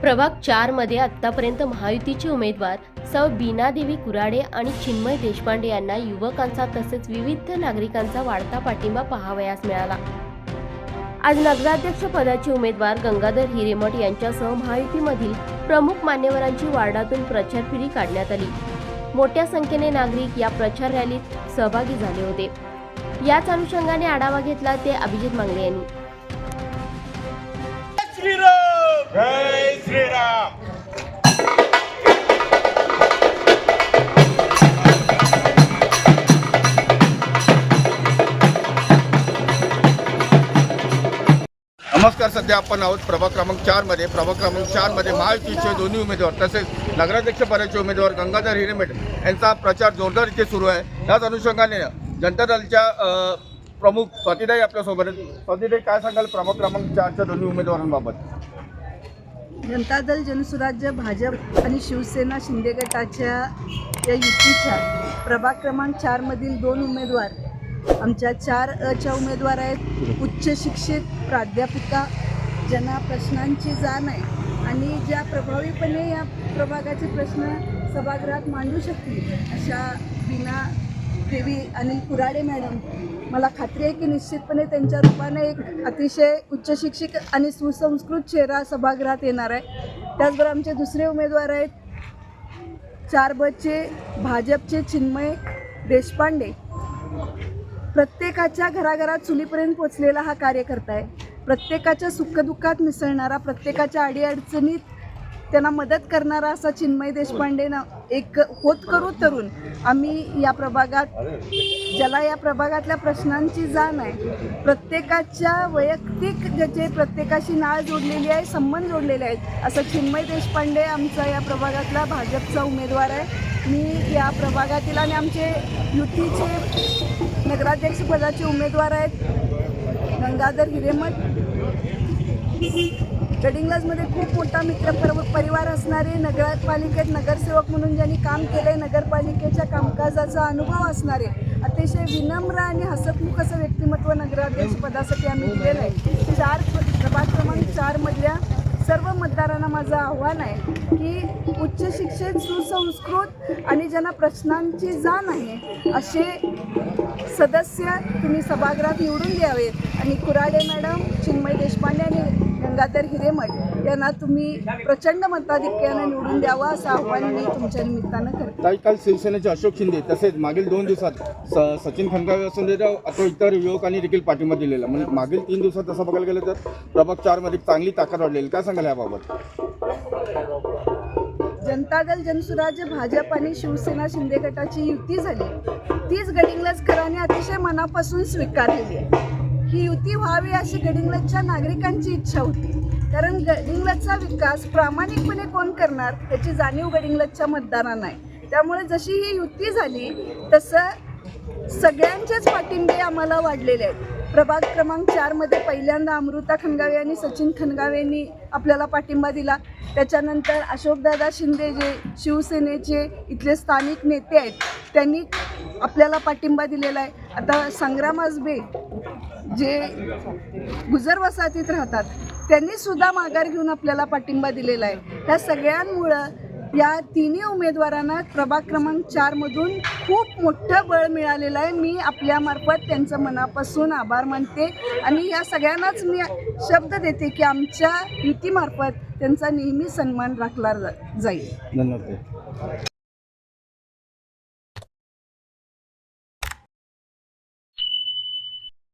प्रभाग चारमध्ये आत्तापर्यंत महायुतीचे उमेदवार सौ बीनादेवी कुराडे आणि चिन्मय देशपांडे यांना युवकांचा तसेच विविध नागरिकांचा वाढता पाठिंबा पाहावयास मिळाला. आज नगराध्यक्ष पदाचे उमेदवार गंगाधर हिरेमठ यांच्यासह महायुतीमधील प्रमुख मान्यवरांची वार्डातून प्रचार फेरी काढण्यात आली. मोठ्या संख्येने नागरिक या प्रचार रॅलीत सहभागी झाले होते. याच अनुषंगाने आढावा घेतला ते अभिजित मांगले यांनी. नमस्कार सध्या आपण आहोत प्रभाग क्रमांक चारमध्ये प्रभाग क्रमांक चारमध्ये महायुतीचे दोन्ही उमेदवार तसेच नगराध्यक्ष पदाचे उमेदवार गंगाधर हिरेमेट यांचा प्रचार जोरदार इथे सुरू आहे. त्याच अनुषंगाने जनता दलच्या प्रमुख स्वातीदाई आपल्यासोबत आहेत. स्वातीदाई काय सांगाल प्रभाग क्रमांक चारच्या दोन्ही उमेदवारांबाबत? जनता दल जनसुराज्य भाजप आणि शिवसेना शिंदे गटाच्या या युतीच्या प्रभाग क्रमांक चारमधील दोन उमेदवार आमच्या चार अच्या उमेदवार आहेत. उच्च शिक्षित प्राध्यापिका ज्यांना प्रश्नांची जाण आहे आणि ज्या प्रभावीपणे या प्रभागाचे प्रश्न सभागृहात मांडू शकतील अशा बिना देवी अनिल कुराडे मॅडम मला खात्री आहे की निश्चितपणे त्यांच्या रूपाने एक अतिशय उच्च शिक्षित आणि सुसंस्कृत चेहरा सभागृहात येणार आहे. त्याचबरोबर आमचे दुसरे उमेदवार आहेत. चार बचे भाजपचे चिन्मय देशपांडे. प्रत्येकाच्या घराघरात चुलीपर्यंत पोचलेला हा कार्यकर्ता आहे. प्रत्येकाच्या सुखदुःखात मिसळणारा प्रत्येकाच्या अडीअडचणीत त्यांना मदत करणारा असा चिन्मय देशपांडे ना एक होत करू तरुण आम्ही या प्रभागात ज्याला या प्रभागातल्या प्रश्नांची जाण आहे प्रत्येकाच्या वैयक्तिक ज्याचे प्रत्येकाशी नाळ जोडलेली आहे संबंध जोडलेले आहेत असं चिन्मय देशपांडे आमचा या प्रभागातला भाजपचा उमेदवार आहे. मी या प्रभागातील आणि आमचे युतीचे नगराध्यक्षपदाचे उमेदवार आहेत गंगाधर हिरेमठ. गडिंग्लजमध्ये खूप मोठा मित्र परिवार असणारे नगरपालिकेत नगरसेवक म्हणून ज्यांनी काम केले नगरपालिकेच्या कामकाजाचा अनुभव असणारे अतिशय विनम्र आणि हसतमुख असं व्यक्तिमत्व नगराध्यक्ष पदासाठी आम्ही दिलेलं आहे. चार प्रभाग क्रमांक चारमधल्या सर्व मतदारांना माझं आव्हान आहे की उच्च शिक्षित सुसंस्कृत आणि ज्यांना प्रश्नांची जाण आहे असे सदस्य तुम्ही सभागृहात निवडून द्यावेत. आणि कुराडे मॅडम चिन्मय देशपांडे आणि गंगाधर हिरेमठ यांना तुम्ही प्रचंड मताधिक्यानं निवडून द्यावं असं आव्हान मी तुमच्या निमित्तानं करते. ताई काल शिवसेनेचे अशोक शिंदे तसेच मागील दोन दिवसात स सचिन खनगावे असून दे अथवा इतर युवकांनी देखील पाठिंबा दिलेला. म्हणजे मागील तीन दिवसात तसं बघायला गेलं तर प्रभाग चारमध्ये चांगली ताकद वाढलेली. काय सांगाल याबाबत? जनता दल जनसुराज्य भाजप आणि शिवसेना शिंदे गटाची युती झाली. तीच गडिंग्लजकरांनी अतिशय मनापासून स्वीकारलेली आहे. ही युती व्हावी अशी गडिंग्लजच्या नागरिकांची इच्छा होती. कारण गडिंग्लजचा विकास प्रामाणिकपणे कोण करणार याची जाणीव गडिंग्लजच्या मतदारांना आहे. त्यामुळे जशी ही युती झाली तसं सगळ्यांचेच पाठिंबे आम्हाला वाढलेले आहेत. प्रभाग क्रमांक चारमध्ये पहिल्यांदा अमृता खनगावे आणि सचिन खनगावेंनी आपल्याला पाठिंबा दिला. त्याच्यानंतर अशोकदादा शिंदे जे शिवसेनेचे इथले स्थानिक नेते आहेत त्यांनी आपल्याला पाठिंबा दिलेला आहे. आता संग्राम आजबे जे गुजर वसाहतीत राहतात त्यांनी सुद्धा माघार घेऊन आपल्याला पाठिंबा दिलेला आहे. त्या सगळ्यांमुळं या तिन्ही उमेदवारांना प्रभाग क्रमांक चारमधून खूप मोठं बळ मिळालेलं आहे. मी आपल्यामार्फत त्यांचं मनापासून आभार मानते आणि या सगळ्यांनाच मी शब्द देते की आमच्या युतीमार्फत त्यांचा नेहमी सन्मान राखला जा- जाईल. धन्यवाद.